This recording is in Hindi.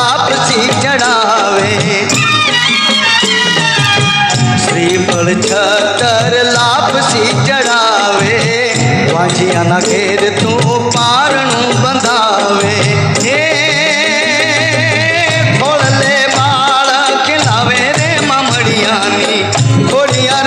छाप सी चढ़ावे श्रीफल छतर लाप सी चढ़ावे वाजिया ना घेर तू पारणू बंधावे। खोल ले बाल खिलावे रे ममड़िया नी खोलिया